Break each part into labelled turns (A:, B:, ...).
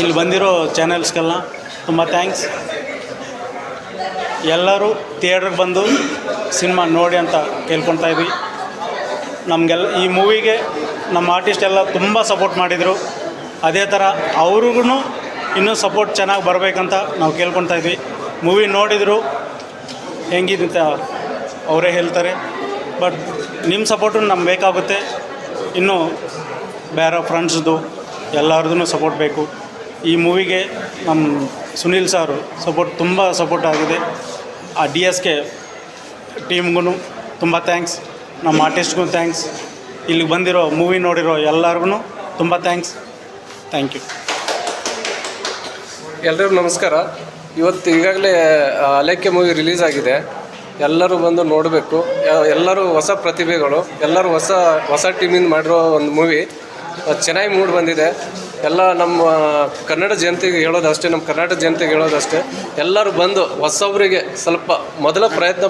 A: ಇಲ್ಲಿ ಬಂದಿರೋ ಚಾನೆಲ್ಸ್ಗೆಲ್ಲ ತುಂಬ ಥ್ಯಾಂಕ್ಸ್ ಎಲ್ಲರೂ ಥಿಯೇಟ್ರಿಗೆ ಬಂದು ಸಿನಿಮಾ ನೋಡಿ ಅಂತ ಕೇಳ್ಕೊತಾ ಇದ್ವಿ. ನಮಗೆಲ್ಲ ಈ ಮೂವಿಗೆ ನಮ್ಮ ಆರ್ಟಿಸ್ಟ್ ಎಲ್ಲ ತುಂಬ ಸಪೋರ್ಟ್ ಮಾಡಿದರು. ಅದೇ ಥರ ಅವ್ರಿಗೂ ಇನ್ನೂ ಸಪೋರ್ಟ್ ಚೆನ್ನಾಗಿ ಬರಬೇಕಂತ ನಾವು ಕೇಳ್ಕೊತಾ ಇದ್ವಿ. ಮೂವಿ ನೋಡಿದರು ಅಂತ ಅವರೇ ಹೇಳ್ತಾರೆ. ಬಟ್ ನಿಮ್ಮ ಸಪೋರ್ಟು ನಮ್ಗೆ ಬೇಕಾಗುತ್ತೆ. ಇನ್ನೂ ಬೇರೆ ಫ್ರೆಂಡ್ಸ್ದು ಎಲ್ಲರದ್ದು ಸಪೋರ್ಟ್ ಬೇಕು. ಈ ಮೂವಿಗೆ ನಮ್ಮ ಸುನೀಲ್ ಸಾರು ಸಪೋರ್ಟ್, ತುಂಬ ಸಪೋರ್ಟ್ ಆಗಿದೆ. ಆ ಡಿ ಎಸ್ ಕೆ ಟೀಮ್ಗೂ ತುಂಬ ಥ್ಯಾಂಕ್ಸ್ ನಮ್ಮ ಆರ್ಟಿಸ್ಟ್ಗೂ ಥ್ಯಾಂಕ್ಸ್ ಇಲ್ಲಿಗೆ ಬಂದಿರೋ ಮೂವಿ ನೋಡಿರೋ ಎಲ್ಲರಿಗೂ ತುಂಬ ಥ್ಯಾಂಕ್ಸ್ ಥ್ಯಾಂಕ್ ಯು
B: ಎಲ್ರಿಗೂ ನಮಸ್ಕಾರ. ಇವತ್ತು ಈಗಾಗಲೇ ಅಲೇಕೆ ಮೂವಿ ರಿಲೀಸ್ ಆಗಿದೆ. ಎಲ್ಲರೂ ಬಂದು ನೋಡಬೇಕು. ಎಲ್ಲರೂ ಹೊಸ ಪ್ರತಿಭೆಗಳು, ಎಲ್ಲರೂ ಹೊಸ ಹೊಸ ಟೀಮಿಂದ ಮಾಡಿರೋ ಒಂದು ಮೂವಿ. ಚೆನ್ನಾಗಿ ಮೂಡ್ ಬಂದಿದೆ. ಎಲ್ಲ ನಮ್ಮ ಕನ್ನಡ ಜನತೆಗೆ ಹೇಳೋದಷ್ಟೇ ನಮ್ಮ ಕರ್ನಾಟಕ ಜನತೆಗೆ ಹೇಳೋದಷ್ಟೇ ಎಲ್ಲರೂ ಬಂದು ಹೊಸಬ್ರಿಗೆ ಸ್ವಲ್ಪ ಮೊದಲ ಪ್ರಯತ್ನ,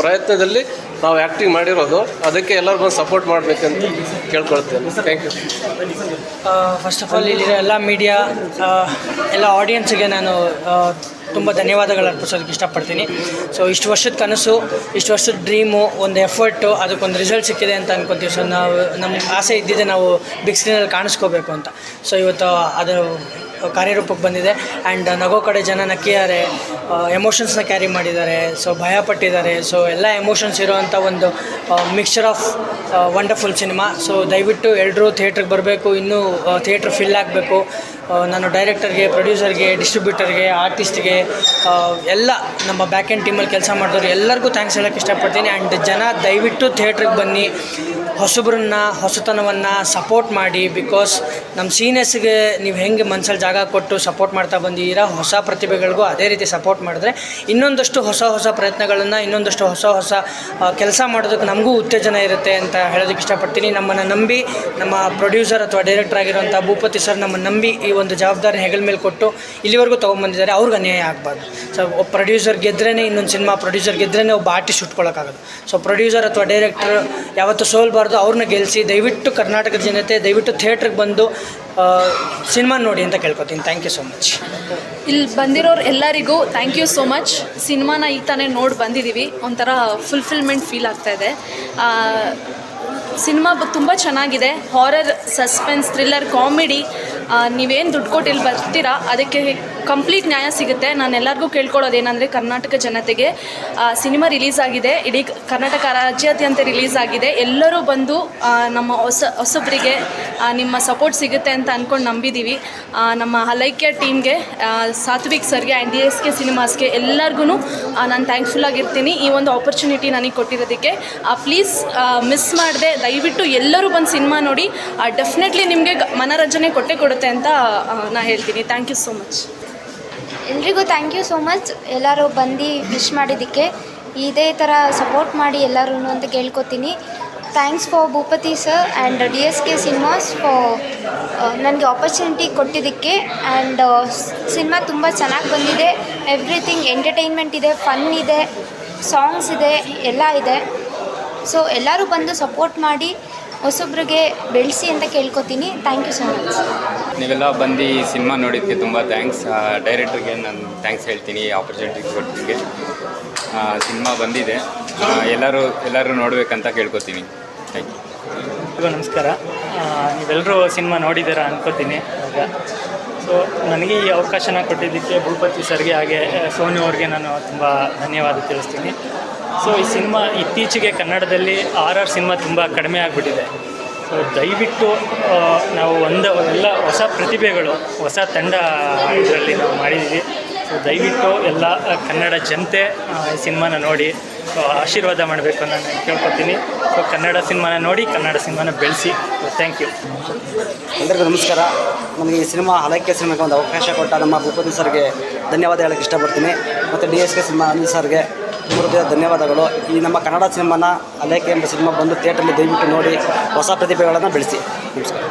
B: ಪ್ರಯತ್ನದಲ್ಲಿ ನಾವು ಆ್ಯಕ್ಟಿಂಗ್ ಮಾಡಿರೋದು. ಅದಕ್ಕೆ ಎಲ್ಲರೂ ಬಂದು ಸಪೋರ್ಟ್ ಮಾಡಬೇಕಂತ ಕೇಳ್ಕೊಳ್ತೇನೆ. Thank you
C: first of all ಇಲ್ಲಿರೋ ಎಲ್ಲ ಮೀಡಿಯಾ ಎಲ್ಲ ಆಡಿಯನ್ಸಿಗೆ ನಾನು ತುಂಬ ಧನ್ಯವಾದಗಳು ಅರ್ಪಿಸೋದಕ್ಕೆ ಇಷ್ಟಪಡ್ತೀನಿ. ಸೊ ಇಷ್ಟು ವರ್ಷದ ಕನಸು, ಇಷ್ಟು ವರ್ಷದ ಡ್ರೀಮು ಒಂದು ಎಫರ್ಟು ಅದಕ್ಕೊಂದು ರಿಸಲ್ಟ್ ಸಿಕ್ಕಿದೆ ಅಂತ ಅನ್ಕೊತೀವಿ. ಸೊ ನಾವು ನಮ್ಮ ಆಸೆ ಇದ್ದಿದ್ದೆ ನಾವು ಬಿಗ್ ಸ್ಕ್ರೀನಲ್ಲಿ ಕಾಣಿಸ್ಕೋಬೇಕು ಅಂತ. ಸೊ ಇವತ್ತು ಅದು ಕಾರ್ಯರೂಪಕ್ಕೆ ಬಂದಿದೆ. ಆ್ಯಂಡ್ ನಗೋ ಕಡೆ ಜನ ನಕ್ಕಿದ್ದಾರೆ ಎಮೋಷನ್ಸ್ನ ಕ್ಯಾರಿ ಮಾಡಿದ್ದಾರೆ. ಸೊ ಭಯ ಪಟ್ಟಿದ್ದಾರೆ ಸೊ ಎಲ್ಲ ಎಮೋಷನ್ಸ್ ಇರೋವಂಥ ಒಂದು mixture of wonderful cinema so ದಯವಿಟ್ಟು ಎಲ್ಲರೂ ಥಿಯೇಟ್ರಿಗೆ ಬರಬೇಕು. ಇನ್ನೂ ಥಿಯೇಟ್ರ್ ಫಿಲ್ ಆಗಬೇಕು. ನಾನು ಡೈರೆಕ್ಟರ್ಗೆ ಪ್ರೊಡ್ಯೂಸರ್ಗೆ ಡಿಸ್ಟ್ರಿಬ್ಯೂಟರ್ಗೆ ಆರ್ಟಿಸ್ಟ್ಗೆ ಎಲ್ಲ ನಮ್ಮ ಬ್ಯಾಕ್ ಆ್ಯಂಡ್ ಟೀಮಲ್ಲಿ ಕೆಲಸ ಮಾಡಿದವರು ಎಲ್ಲರಿಗೂ ಥ್ಯಾಂಕ್ಸ್ ಹೇಳೋಕ್ಕೆ ಇಷ್ಟಪಡ್ತೀನಿ. ಆ್ಯಂಡ್ ಜನ ದಯವಿಟ್ಟು ಥಿಯೇಟ್ರಿಗೆ ಬನ್ನಿ. ಹೊಸಬ್ರನ್ನ, ಹೊಸತನವನ್ನು ಸಪೋರ್ಟ್ ಮಾಡಿ. ಬಿಕಾಸ್ ನಮ್ಮ ಸೀನಿಯರ್ಸ್ಗೆ ನೀವು ಹೆಂಗೆ ಮನಸ್ಸಲ್ಲಿ ಜಾಗ ಕೊಟ್ಟು ಸಪೋರ್ಟ್ ಮಾಡ್ತಾ ಬಂದಿದ್ದೀರಾ ಹೊಸ ಪ್ರತಿಭೆಗಳಿಗೂ ಅದೇ ರೀತಿ ಸಪೋರ್ಟ್ ಮಾಡಿದ್ರೆ ಇನ್ನೊಂದಷ್ಟು ಹೊಸ ಹೊಸ ಪ್ರಯತ್ನಗಳನ್ನು, ಇನ್ನೊಂದಷ್ಟು ಹೊಸ ಹೊಸ ಕೆಲಸ ಮಾಡೋದಕ್ಕೆ ನಮಗೂ ಉತ್ತೇಜನ ಇರುತ್ತೆ ಅಂತ ಹೇಳೋದಕ್ಕೆ ಇಷ್ಟಪಡ್ತೀನಿ. ನಮ್ಮನ್ನು ನಂಬಿ, ನಮ್ಮ ಪ್ರೊಡ್ಯೂಸರ್ ಅಥವಾ ಡೈರೆಕ್ಟರ್ ಆಗಿರುವಂಥ ಭೂಪತಿ ಸರ್ ನಮ್ಮನ್ನು ನಂಬಿ ಈ ಒಂದು ಜವಾಬ್ದಾರಿ ಹೆಗಲ ಮೇಲೆ ಕೊಟ್ಟು ಇಲ್ಲಿವರೆಗೂ ತೊಗೊಂಬಂದಿದ್ದಾರೆ. ಅವ್ರಿಗೆ ಅನ್ಯಾಯ ಆಗಬಾರ್ದು. ಸೊ ಒಬ್ಬ ಪ್ರೊಡ್ಯೂಸರ್ ಗೆದ್ರೇ ಇನ್ನೊಂದು ಸಿನಿಮಾ ಪ್ರೊಡ್ಯೂಸರ್ ಗೆದ್ರೇ ಒಬ್ಬ ಆರ್ಟಿಸ್ಟ್ ಹುಟ್ಕೊಳ್ಳೋಕ್ಕಾಗೋದು ಸೊ ಪ್ರೊಡ್ಯೂಸರ್ ಅಥವಾ ಡೈರೆಕ್ಟರ್ ಯಾವತ್ತೂ ಸೋಲ್ಬಾರ್ದು. ಅವ್ರನ್ನ ಗೆಲ್ಲಿಸಿ ದಯವಿಟ್ಟು ಕರ್ನಾಟಕದ ಜನತೆ ದಯವಿಟ್ಟು ಥಿಯೇಟ್ರಿಗೆ ಬಂದು ಸಿನಿಮಾ ನೋಡಿ ಅಂತ ಕೇಳ್ಕೊತೀನಿ. ಥ್ಯಾಂಕ್ ಯು ಸೊ ಮಚ್
D: ಇಲ್ಲಿ ಬಂದಿರೋರು ಎಲ್ಲರಿಗೂ ಥ್ಯಾಂಕ್ ಯು ಸೋ ಮಚ್ ಸಿನಿಮಾನ ಈಗ ತಾನೇ ನೋಡಿ ಬಂದಿದ್ದೀವಿ ಒಂಥರ ಫುಲ್ಫಿಲ್ಮೆಂಟ್ ಫೀಲ್ ಆಗ್ತಾ ಇದೆ. ಸಿನಿಮಾ ತುಂಬ ಚೆನ್ನಾಗಿದೆ. ಹಾರರ್ ಸಸ್ಪೆನ್ಸ್ ಥ್ರಿಲ್ಲರ್ ಕಾಮಿಡಿ ನೀವೇನು ದುಡ್ಡು ಕೊಟ್ಟು ಇಲ್ಲಿ ಬರ್ತೀರಾ? ಅದಕ್ಕೆ ಕಂಪ್ಲೀಟ್ ನ್ಯಾಯ ಸಿಗುತ್ತೆ. ನಾನು ಎಲ್ಲರಿಗೂ ಕೇಳ್ಕೊಳ್ಳೋದು ಏನಂದರೆ ಕರ್ನಾಟಕ ಜನತೆಗೆ ಸಿನಿಮಾ ರಿಲೀಸ್ ಆಗಿದೆ. ಇಡೀ ಕರ್ನಾಟಕ ರಾಜ್ಯಾದ್ಯಂತ ರಿಲೀಸ್ ಆಗಿದೆ. ಎಲ್ಲರೂ ಬಂದು ನಮ್ಮ ಹೊಸ, ಹೊಸಬರಿಗೆ ನಿಮ್ಮ ಸಪೋರ್ಟ್ ಸಿಗುತ್ತೆ ಅಂತ ಅಂದ್ಕೊಂಡು ನಂಬಿದ್ದೀವಿ ನಮ್ಮ ಹಲೈಕ್ಯ ಟೀಮ್ಗೆ ಸಾತ್ವಿಕ್ ಸರ್ಗೆ ಆ್ಯಂಡ್ ಡಿ ಎಸ್ ಕೆ ಸಿನಿಮಾಸ್ಗೆ ಎಲ್ಲರಿಗೂ ನಾನು ಥ್ಯಾಂಕ್ಫುಲ್ ಆಗಿರ್ತೀನಿ. ಈ ಒಂದು ಆಪರ್ಚುನಿಟಿ ನನಗೆ ಕೊಟ್ಟಿರೋದಕ್ಕೆ. ಪ್ಲೀಸ್ ಮಿಸ್ ಮಾಡಿದೆ, ದಯವಿಟ್ಟು ಎಲ್ಲರೂ ಬಂದು ಸಿನಿಮಾ ನೋಡಿ. ಡೆಫಿನೆಟ್ಲಿ ನಿಮಗೆ ಮನರಂಜನೆ ಕೊಟ್ಟೆ ಕೊಡುತ್ತೆ ಅಂತ ನಾನು ಹೇಳ್ತೀನಿ. ಥ್ಯಾಂಕ್ ಯು ಸೋ ಮಚ್
E: ಎಲ್ರಿಗೂ ಥ್ಯಾಂಕ್ ಯು ಸೋ ಮಚ್ ಎಲ್ಲರೂ ಬಂದು ವಿಶ್ ಮಾಡಿದ್ದಕ್ಕೆ ಇದೇ ಥರ ಸಪೋರ್ಟ್ ಮಾಡಿ ಎಲ್ಲರೂ ಅಂತ ಕೇಳ್ಕೊತೀನಿ. Thanks for Bhupathi sir and D S K cinemas for ನನಗೆ ಆಪರ್ಚುನಿಟಿ ಕೊಟ್ಟಿದ್ದಕ್ಕೆ ಆ್ಯಂಡ್ ಸಿನಿಮಾ ತುಂಬ ಚೆನ್ನಾಗಿ ಬಂದಿದೆ. ಎವ್ರಿಥಿಂಗ್ ಎಂಟರ್ಟೈನ್ಮೆಂಟ್ ಇದೆ ಫನ್ ಇದೆ ಸಾಂಗ್ಸ್ ಇದೆ, ಎಲ್ಲ ಇದೆ. ಸೊ ಎಲ್ಲರೂ ಬಂದು ಸಪೋರ್ಟ್ ಮಾಡಿ, ಹೊಸೊಬ್ರಿಗೆ ಬೆಳೆಸಿ ಅಂತ ಕೇಳ್ಕೊತೀನಿ. ಥ್ಯಾಂಕ್ ಯು ಸೊ ಮಚ್
F: ನೀವೆಲ್ಲ ಬಂದು ಈ ಸಿನಿಮಾ ನೋಡಿದ್ದಕ್ಕೆ ತುಂಬ ಥ್ಯಾಂಕ್ಸ್ ಡೈರೆಕ್ಟ್ರಿಗೆ ನಾನು ಥ್ಯಾಂಕ್ಸ್ ಹೇಳ್ತೀನಿ ಆಪರ್ಚುನಿಟಿ ಕೊಟ್ಟಿದ್ದಕ್ಕೆ. ಸಿನಿಮಾ ಬಂದಿದೆ. ಎಲ್ಲರೂ ಎಲ್ಲರೂ ನೋಡಬೇಕಂತ ಕೇಳ್ಕೊತೀನಿ. ಥ್ಯಾಂಕ್ ಯು
G: ನಮಸ್ಕಾರ. ನೀವೆಲ್ಲರೂ ಸಿನಿಮಾ ನೋಡಿದ್ದೀರಾ ಅನ್ಕೋತೀನಿ. ಇವಾಗ ಸೊ ನನಗೆ ಈ ಅವಕಾಶನ ಕೊಟ್ಟಿದ್ದಕ್ಕೆ ಭೂಪತಿ ಸರ್ಗೆ ಹಾಗೆ ಸೋನಿ ಅವ್ರಿಗೆ ನಾನು ತುಂಬ ಧನ್ಯವಾದ ತಿಳಿಸ್ತೀನಿ. ಸೊ ಈ ಸಿನಿಮಾ ಇತ್ತೀಚೆಗೆ ಕನ್ನಡದಲ್ಲಿ ಆರ್ ಆರ್ ಸಿನಿಮಾ ತುಂಬ ಕಡಿಮೆ ಆಗಿಬಿಟ್ಟಿದೆ. ದಯವಿಟ್ಟು ನಾವು ಒಂದು, ಎಲ್ಲ ಹೊಸ ಪ್ರತಿಭೆಗಳು, ಹೊಸ ತಂಡ ಇದರಲ್ಲಿ ನಾವು ಮಾಡಿದ್ದೀವಿ ಸೊ ದಯವಿಟ್ಟು ಎಲ್ಲ ಕನ್ನಡ ಜನತೆ ಸಿನಿಮಾನ ನೋಡಿ ಆಶೀರ್ವಾದ ಮಾಡಬೇಕು ನಾನು ಕೇಳ್ಕೊತೀನಿ. ಸೊ ಕನ್ನಡ ಸಿನಿಮಾನ ನೋಡಿ, ಕನ್ನಡ ಸಿನಿಮಾನ ಬೆಳೆಸಿ. ಥ್ಯಾಂಕ್ ಯು
H: ಎಲ್ಲರಿಗೂ ನಮಸ್ಕಾರ. ನನಗೆ ಈ ಸಿನಿಮಾ ಹಲಕ್ಕೆ ಸಿನಿಮಾಗೆ ಒಂದು ಅವಕಾಶ ಕೊಟ್ಟ ನಮ್ಮ ಭೂಪತಿ ಸರ್ಗೆ ಧನ್ಯವಾದ ಹೇಳಕ್ಕೆ ಇಷ್ಟಪಡ್ತೀನಿ. ಮತ್ತು D S K cinema Anil ಸರ್ಗೆ ಹೃದಯ ಧನ್ಯವಾದಗಳು. ಈ ನಮ್ಮ ಕನ್ನಡ ಸಿನಿಮಾನ ಅಲೇಕೆ ಎಂಬ ಸಿನಿಮಾ ಬಂದು ಥಿಯೇಟ್ರಲ್ಲಿ ದಯವಿಟ್ಟು ನೋಡಿ, ಹೊಸ ಪ್ರತಿಭೆಗಳನ್ನು ಬೆಳೆಸಿ. ನಮಸ್ಕಾರ.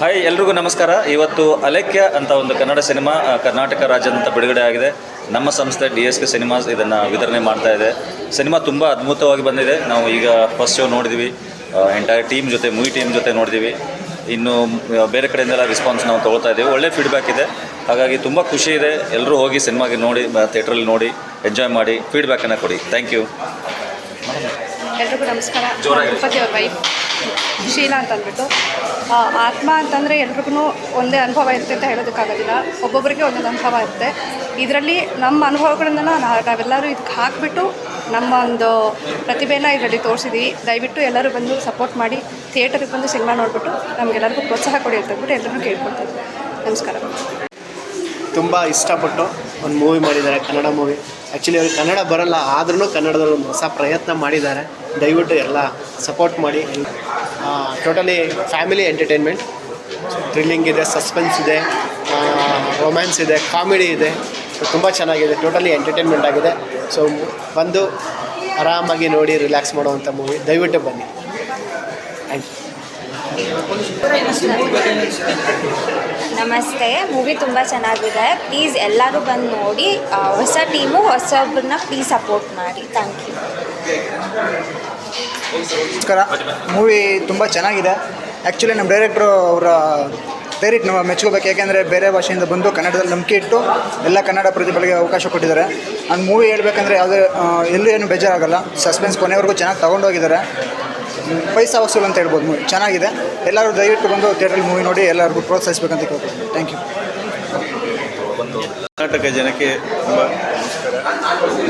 I: ಹಾಯ್ ಎಲ್ರಿಗೂ ನಮಸ್ಕಾರ. ಇವತ್ತು ಅಲೆಕ್ಯ ಅಂತ ಒಂದು ಕನ್ನಡ ಸಿನಿಮಾ ಕರ್ನಾಟಕ ರಾಜ್ಯದಂತ ಬಿಡುಗಡೆ ಆಗಿದೆ. ನಮ್ಮ ಸಂಸ್ಥೆ ಡಿ ಎಸ್ ಕೆ ಸಿನಿಮಾಸ್ ಇದನ್ನು ವಿತರಣೆ ಮಾಡ್ತಾ ಇದೆ. ಸಿನಿಮಾ ತುಂಬ ಅದ್ಭುತವಾಗಿ ಬಂದಿದೆ. ನಾವು ಈಗ ಫಸ್ಟ್ ಶೋ ನೋಡಿದ್ವಿ. ಎಂಟೈರ್ ಟೀಮ್ ಜೊತೆ ಮೂವಿ ಟೀಮ್ ಜೊತೆ ನೋಡಿದ್ವಿ. ಇನ್ನು ಬೇರೆ ಕಡೆಯಿಂದೆಲ್ಲ ರೆಸ್ಪಾನ್ಸ್ ನಾವು ತೊಗೊಳ್ತಾ ಇದ್ದೀವಿ ಒಳ್ಳೆ ಫೀಡ್ಬ್ಯಾಕ್ ಇದೆ. ಹಾಗಾಗಿ ತುಂಬ ಖುಷಿ ಇದೆ. ಎಲ್ಲರೂ ಹೋಗಿ ಸಿನಿಮಾಗೆ ನೋಡಿ ಥಿಯೇಟ್ರಲ್ಲಿ ನೋಡಿ ಎಂಜಾಯ್ ಮಾಡಿ ಫೀಡ್ಬ್ಯಾಕನ್ನು ಕೊಡಿ. ಥ್ಯಾಂಕ್ ಯು
J: ಎಲ್ರಿಗೂ ನಮಸ್ಕಾರ. ಅವ್ರ ವೈಫ್ ಶೀಲಾ ಅಂತ ಅಂದ್ಬಿಟ್ಟು. ಆತ್ಮ ಅಂತಂದರೆ ಎಲ್ರಿಗೂ ಒಂದೇ ಅನುಭವ ಇರುತ್ತೆ ಅಂತ ಹೇಳೋದಕ್ಕಾಗೋದಿಲ್ಲ ಒಬ್ಬೊಬ್ಬರಿಗೆ ಒಂದೊಂದು ಅನುಭವ ಇರುತ್ತೆ. ಇದರಲ್ಲಿ ನಮ್ಮ ಅನುಭವಗಳನ್ನ ನಾವೆಲ್ಲರೂ ಇದಕ್ಕೆ ಹಾಕಿಬಿಟ್ಟು ನಮ್ಮ ಒಂದು ಪ್ರತಿಭೆನ ಇದರಲ್ಲಿ ತೋರಿಸಿದ್ದೀವಿ ದಯವಿಟ್ಟು ಎಲ್ಲರೂ ಬಂದು ಸಪೋರ್ಟ್ ಮಾಡಿ ಥಿಯೇಟರಿಗೆ ಬಂದು ಸಿನಿಮಾ ನೋಡಿಬಿಟ್ಟು ನಮಗೆಲ್ಲರಿಗೂ ಪ್ರೋತ್ಸಾಹ ಕೊಡಿ ಅಂತ ಅಂದ್ಬಿಟ್ಟು ಎಲ್ಲರೂ ಕೇಳ್ಕೊಳ್ತೀವಿ ನಮಸ್ಕಾರ.
K: ತುಂಬ ಇಷ್ಟಪಟ್ಟು ಒಂದು ಮೂವಿ ಮಾಡಿದ್ದಾರೆ, ಕನ್ನಡ ಮೂವಿ ಆ್ಯಕ್ಚುಲಿ ಅವ್ರಿಗೆ ಕನ್ನಡ ಬರಲ್ಲ ಆದ್ರೂ ಕನ್ನಡದಲ್ಲಿ ಒಂದು ಹೊಸ ಪ್ರಯತ್ನ ಮಾಡಿದ್ದಾರೆ. ದಯವಿಟ್ಟು ಎಲ್ಲ ಸಪೋರ್ಟ್ ಮಾಡಿ. ಟೋಟಲಿ ಫ್ಯಾಮಿಲಿ ಎಂಟರ್ಟೈನ್ಮೆಂಟ್ ಥ್ರಿಲ್ಲಿಂಗ್ ಇದೆ ಸಸ್ಪೆನ್ಸ್ ಇದೆ ರೊಮ್ಯಾನ್ಸ್ ಇದೆ ಕಾಮಿಡಿ ಇದೆ. ತುಂಬ ಚೆನ್ನಾಗಿದೆ ಟೋಟಲಿ ಎಂಟರ್ಟೈನ್ಮೆಂಟ್ ಆಗಿದೆ. ಸೊ ಬಂದು ಆರಾಮಾಗಿ ನೋಡಿ ರಿಲ್ಯಾಕ್ಸ್ ಮಾಡುವಂಥ ಮೂವಿ ದಯವಿಟ್ಟು ಬನ್ನಿ. ಥ್ಯಾಂಕ್ ಯು
E: ನಮಸ್ತೆ. ಮೂವಿ ತುಂಬ ಚೆನ್ನಾಗಿದೆ. ಪ್ಲೀಸ್ ಎಲ್ಲರೂ ಬಂದು ನೋಡಿ ಹೊಸ ಟೀಮು ಹೊಸಬ್ರನ್ನ ಪ್ಲೀಸ್ ಸಪೋರ್ಟ್ ಮಾಡಿ. ಥ್ಯಾಂಕ್ ಯು
L: ನಮಸ್ಕಾರ. ಮೂವಿ ತುಂಬ ಚೆನ್ನಾಗಿದೆ. ಆ್ಯಕ್ಚುಲಿ ನಮ್ಮ ಡೈರೆಕ್ಟ್ರು ಅವರ ಡೈರೆಕ್ಟ್ ನಾವು ಮೆಚ್ಕೋಬೇಕು. ಯಾಕೆಂದರೆ ಬೇರೆ ಭಾಷೆಯಿಂದ ಬಂದು ಕನ್ನಡದಲ್ಲಿ ನಂಬಿಕೆ ಇಟ್ಟು ಎಲ್ಲ ಕನ್ನಡ ಪ್ರತಿಭೆಗೆ ಅವಕಾಶ ಕೊಟ್ಟಿದ್ದಾರೆ. ನಾನು ಮೂವಿ ಹೇಳ್ಬೇಕಂದ್ರೆ ಯಾವುದೇ ಆ, ಎಲ್ಲೂ ಏನು ಬೇಜಾರಾಗಲ್ಲ. ಸಸ್ಪೆನ್ಸ್ ಕೊನೆವರೆಗೂ ಚೆನ್ನಾಗಿ ತೊಗೊಂಡೋಗಿದ್ದಾರೆ. ಪೈಸಾ ವಸೂಲ್ ಅಂತ ಹೇಳ್ಬೋದು ಮೂವಿ ಚೆನ್ನಾಗಿದೆ. ಎಲ್ಲರೂ ದಯವಿಟ್ಟು ಬಂದು ಥಿಯೇಟ್ರಲ್ಲಿ ಮೂವಿ ನೋಡಿ ಎಲ್ಲರಿಗೂ ಪ್ರೋತ್ಸಾಹಿಸ್ಬೇಕಂತ ಕೇಳ್ಬೋದು ಥ್ಯಾಂಕ್ ಯು
M: ಕರ್ನಾಟಕ ಜನಕ್ಕೆ ತುಂಬ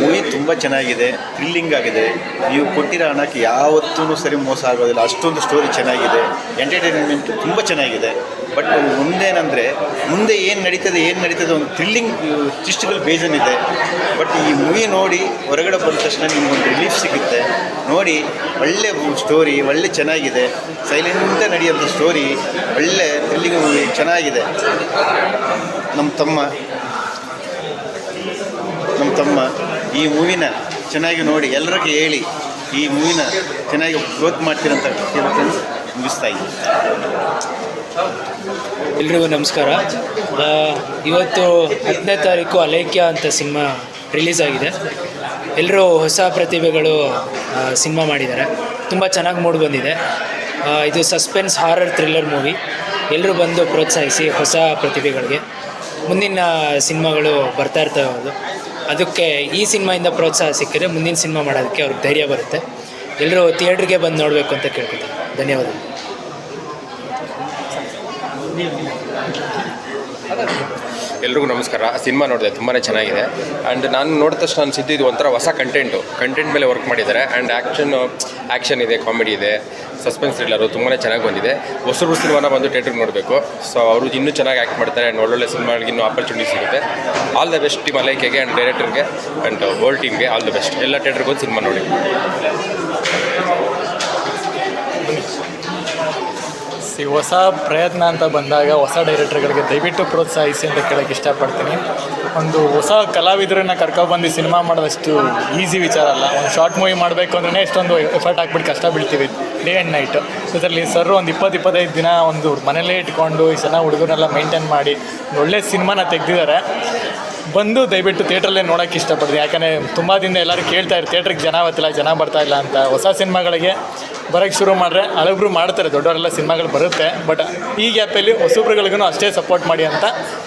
M: ಮೂವಿ ತುಂಬ ಚೆನ್ನಾಗಿದೆ. ಥ್ರಿಲ್ಲಿಂಗ್ ಆಗಿದೆ. ನೀವು ಕೊಟ್ಟಿರೋ ಹಣಕ್ಕೆ ಯಾವತ್ತೂ ಸರಿ ಮೋಸ ಆಗೋದಿಲ್ಲ. ಅಷ್ಟೊಂದು ಸ್ಟೋರಿ ಚೆನ್ನಾಗಿದೆ. ಎಂಟರ್ಟೈನ್ಮೆಂಟ್ ತುಂಬ ಚೆನ್ನಾಗಿದೆ. ಬಟ್ ಮುಂದೇನಂದರೆ ಮುಂದೆ ಏನು ನಡೀತದೆ ಏನು ನಡೀತದೆ ಒಂದು ಥ್ರಿಲ್ಲಿಂಗ್ ಟ್ವಿಸ್ಟ್ಗಳು ಇದೆ ಬಟ್ ಈ ಮೂವಿ ನೋಡಿ ಹೊರಗಡೆ ಬಂದ ತಕ್ಷಣ ನಿಮ್ಗೊಂದು ರಿಲೀಫ್ ಸಿಗುತ್ತೆ. ನೋಡಿ, ಒಳ್ಳೆ ಸ್ಟೋರಿ ಒಳ್ಳೆ ಚೆನ್ನಾಗಿದೆ. ಸೈಲೆಂಟ ನಡೆಯುವಂಥ ಸ್ಟೋರಿ ಒಳ್ಳೆ ಥ್ರಿಲ್ಲಿಂಗ್ ಮೂವಿ ಚೆನ್ನಾಗಿದೆ. ನಮ್ಮ ತಮ್ಮ ನಮ್ಮ ತಮ್ಮ, ಈ ಮೂವಿನ ಚೆನ್ನಾಗಿ ನೋಡಿ ಎಲ್ಲರಿಗೂ ಹೇಳಿ, ಈ ಮೂವಿನ ಚೆನ್ನಾಗಿ ಗ್ರೋತ್ ಮಾಡ್ತೀರಂತ ಕೇಳ್ಕೊಂಡು ಮುಗಿಸ್ತಾ ಇದ್ದೀನಿ.
N: ಎಲ್ರಿಗೂ ನಮಸ್ಕಾರ. ಇವತ್ತು ಹತ್ತನೇ ತಾರೀಕು ಅಲೇಖ್ಯ ಅಂತ ಸಿನಿಮಾ ರಿಲೀಸ್ ಆಗಿದೆ. ಎಲ್ಲರೂ ಹೊಸ ಪ್ರತಿಭೆಗಳು ಸಿನಿಮಾ ಮಾಡಿದ್ದಾರೆ. ತುಂಬ ಚೆನ್ನಾಗಿ ಮೂಡ್ ಬಂದಿದೆ. ಇದು ಸಸ್ಪೆನ್ಸ್ ಹಾರರ್ ಥ್ರಿಲ್ಲರ್ ಮೂವಿ. ಎಲ್ಲರೂ ಬಂದು ಪ್ರೋತ್ಸಾಹಿಸಿ ಹೊಸ ಪ್ರತಿಭೆಗಳಿಗೆ. ಮುಂದಿನ ಸಿನಿಮಾಗಳು ಬರ್ತಾ ಇರ್ತವೆ ಅದು ಅದಕ್ಕೆ ಈ ಸಿನಿಮಾಯಿಂದ ಪ್ರೋತ್ಸಾಹ ಸಿಕ್ಕಿದ್ರೆ ಮುಂದಿನ ಸಿನಿಮಾ ಮಾಡೋದಕ್ಕೆ ಅವ್ರಿಗೆ ಧೈರ್ಯ ಬರುತ್ತೆ. ಎಲ್ಲರೂ ಥಿಯೇಟ್ರಿಗೆ ಬಂದು ನೋಡಬೇಕು ಅಂತ ಕೇಳ್ಕೊತೀನಿ. ಧನ್ಯವಾದಗಳು.
O: ಎಲ್ರಿಗೂ ನಮಸ್ಕಾರ. ಸಿನಿಮಾ ನೋಡಿದೆ ತುಂಬಾ ಚೆನ್ನಾಗಿದೆ. ಆ್ಯಂಡ್ ನಾನು ನೋಡಿದ ತಕ್ಷಣ ಅನಿಸಿದ್ದು ಇದು ಒಂಥರ ಹೊಸ ಕಂಟೆಂಟು ಕಂಟೆಂಟ್ ಮೇಲೆ ವರ್ಕ್ ಮಾಡಿದ್ದಾರೆ. ಆ್ಯಂಡ್ ಆ್ಯಕ್ಷನ್ ಆ್ಯಕ್ಷನ್ ಇದೆ ಕಾಮಿಡಿ ಇದೆ ಸಸ್ಪೆನ್ಸ್ ಥ್ರಿಲ್ಲರು ತುಂಬಾ ಚೆನ್ನಾಗಿ ಬಂದಿದೆ. ಹೊಸರು ಸಿನಿಮಾನ ಬಂದು ಥಿಯೇಟ್ರಿಗೆ ನೋಡಬೇಕು. ಸೊ ಅವರು ಇನ್ನೂ ಚೆನ್ನಾಗಿ ಆ್ಯಕ್ಟ್ ಮಾಡ್ತಾರೆ. ಆ್ಯಂಡ್ ಒಳ್ಳೊಳ್ಳೆ ಸಿನಿಮಾಗಳಿಗೆ ಇನ್ನೂ ಆಪರ್ಚುನಿಟಿ ಸಿಗುತ್ತೆ. ಆಲ್ ದ ಬೆಸ್ಟ್ ಟೀಮ್ ಅಲೈಕೆಗೆ ಆ್ಯಂಡ್ ಡೈರೆಕ್ಟರ್ಗೆ ಆ್ಯಂಡ್ ಹೋಲ್ ಟೀಮ್ಗೆ ಆಲ್ ದ ಬೆಸ್ಟ್ ಎಲ್ಲ ಥಿಯೇಟ್ರಿಗೆ ಸಿನಿಮಾ ನೋಡಿ.
G: ಸಿ ಹೊಸ ಪ್ರಯತ್ನ ಅಂತ ಬಂದಾಗ ಹೊಸ ಡೈರೆಕ್ಟರ್ಗಳಿಗೆ ದಯವಿಟ್ಟು ಪ್ರೋತ್ಸಾಹಿಸಿ ಅಂತ ಕೇಳೋಕ್ಕೆ ಇಷ್ಟಪಡ್ತೀನಿ. ಒಂದು ಹೊಸ ಕಲಾವಿದರನ್ನ ಕರ್ಕೊಬಂದು ಸಿನಿಮಾ ಮಾಡೋದಷ್ಟು ಈಸಿ ವಿಚಾರ ಅಲ್ಲ. ಒಂದು ಶಾರ್ಟ್ ಮೂವಿ ಮಾಡಬೇಕು ಅಂದ್ರೆ ಎಷ್ಟೊಂದು ಎಫರ್ಟ್ ಹಾಕ್ಬಿಟ್ಟು ಕಷ್ಟ ಬೀಳ್ತೀವಿ. ಡೇ ಆ್ಯಂಡ್ ನೈಟು ಇದರಲ್ಲಿ ಸರ್ ಒಂದು ಇಪ್ಪತ್ತು ಇಪ್ಪತ್ತೈದು ದಿನ ಒಂದು ಮನೇಲೇ ಇಟ್ಕೊಂಡು ಈ ಜನ ಹುಡುಗರನ್ನೆಲ್ಲ ಮೇಂಟೈನ್ ಮಾಡಿ ಒಳ್ಳೆ ಸಿನಿಮಾನ ತೆಗೆದಿದ್ದಾರೆ. ಬಂದು ದಯವಿಟ್ಟು ಥಿಯೇಟ್ರಲ್ಲೇ ನೋಡೋಕೆ ಇಷ್ಟಪಡ್ತೀನಿ ಯಾಕಂದರೆ ತುಂಬ ದಿನ ಎಲ್ಲರೂ ಕೇಳ್ತಾ ಇರ್ತಾರೆ, ಥಿಯೇಟ್ರಿಗೆ ಜನ ಬರ್ತಿಲ್ಲ ಜನ ಬರ್ತಾ ಇಲ್ಲ ಅಂತ. ಹೊಸ ಸಿನಿಮಾಗಳಿಗೆ ಬರೋಕ್ಕೆ ಶುರು ಮಾಡಿದ್ರೆ ಹಳಬ್ರು ಮಾಡ್ತಾರೆ, ದೊಡ್ಡವರೆಲ್ಲ ಸಿನಿಮಾಗಳು ಬರುತ್ತೆ. ಬಟ್ ಈ ಗ್ಯಾಪಲ್ಲಿ ಹೊಸಬ್ರುಗಳಿಗೂ ಅಷ್ಟೇ ಸಪೋರ್ಟ್ ಮಾಡಿ ಅಂತ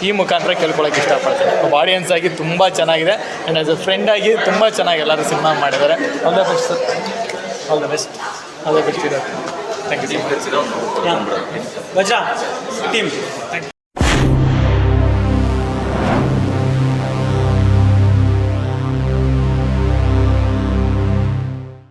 G: ಈ ಮುಖಾಂತರ ಕೇಳ್ಕೊಳ್ಳೋಕೆ ಇಷ್ಟಪಡ್ತೀನಿ. ಒಬ್ಬ ಆಡಿಯನ್ಸ್ ಆಗಿ ತುಂಬ ಚೆನ್ನಾಗಿದೆ. ಆ್ಯಂಡ್ ಆ್ಯಸ್ ಅ ಫ್ರೆಂಡ್ ಆಗಿ ತುಂಬ ಚೆನ್ನಾಗಿ ಎಲ್ಲರೂ ಸಿನಿಮಾ ಮಾಡಿದ್ದಾರೆ. All the best sir all the best all the best ಇರೋದು thank you so much
A: Vajra team